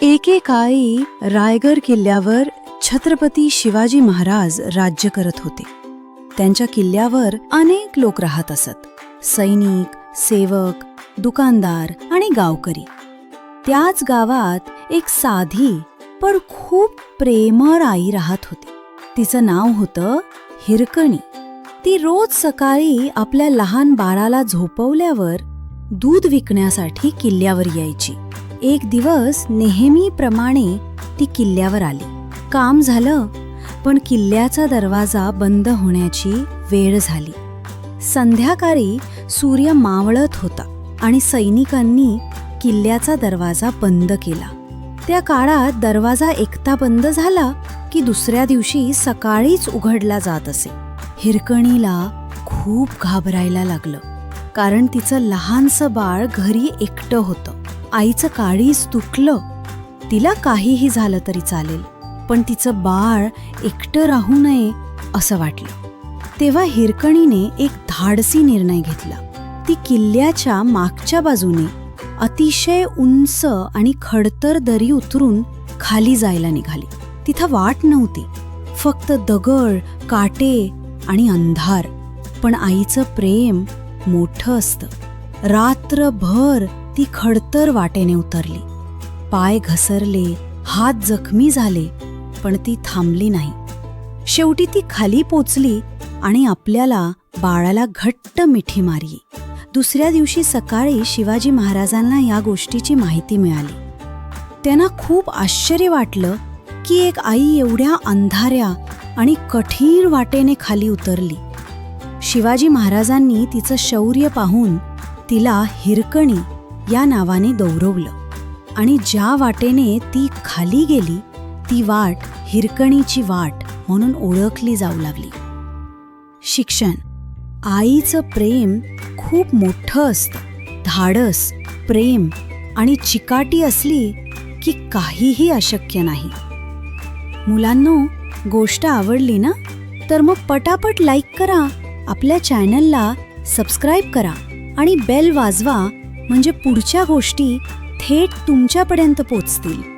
एकेकाळी रायगड किल्ल्यावर छत्रपती शिवाजी महाराज राज्य करत होते. त्यांच्या किल्ल्यावर अनेक लोक राहत असत. सैनिक सेवक दुकानदार आणि गावकरी. त्याच गावात एक साधी पण खूप प्रेमळ आई राहत होती. तिचं नाव होतं हिरकणी. ती रोज सकाळी आपल्या लहान बाळाला झोपवल्यावर दूध विकण्यासाठी किल्ल्यावर यायची. एक दिवस नेहमीप्रमाणे ती किल्ल्यावर आली. काम झालं पण किल्ल्याचा दरवाजा बंद होण्याची वेळ झाली. संध्याकाळी सूर्य मावळत होता आणि सैनिकांनी किल्ल्याचा दरवाजा बंद केला. त्या काळात दरवाजा एकता बंद झाला की दुसऱ्या दिवशी सकाळीच उघडला जात असे. हिरकणीला खूप घाबरायला लागलं कारण तिचं लहानसं बाळ घरी एकटं होतं. आईचं काळीच तुटलं तिला काहीही झालं तरी चालेल पण तिचं बाळ एकटं राहू नये असं वाटलं. तेव्हा हिरकणीने एक धाडसी निर्णय घेतला. ती किल्ल्याच्या मागच्या बाजूने अतिशय उंच आणि खडतर दरी उतरून खाली जायला निघाली. तिथं वाट नव्हती. फक्त दगड काटे आणि अंधार. पण आईचं प्रेम मोठं असतं. रात्रभर ती खडतर वाटेने उतरली. पाय घसरले हात जखमी झाले पण ती थांबली नाही. शेवटी ती खाली पोचली आणि आपल्याला बाळाला घट्ट मिठी मारली. दुसऱ्या दिवशी सकाळी शिवाजी महाराजांना या गोष्टीची माहिती मिळाली. त्यांना खूप आश्चर्य वाटलं की एक आई एवढ्या अंधाऱ्या आणि कठीण वाटेने खाली उतरली. शिवाजी महाराजांनी तिचं शौर्य पाहून तिला हिरकणी या नावाने गौरवलं आणि ज्या वाटेने ती खाली गेली ती वाट हिरकणीची वाट म्हणून ओळखली जाऊ लागली. शिक्षण. आईचं प्रेम खूप मोठं असतं. धाडस प्रेम आणि चिकाटी असली की काहीही अशक्य नाही. मुलांनो गोष्ट आवडली ना? तर मग पटापट लाईक करा आपल्या चॅनलला सबस्क्राईब करा आणि बेल वाजवा म्हणजे पुढच्या गोष्टी थेट तुमच्यापर्यंत पोचतील.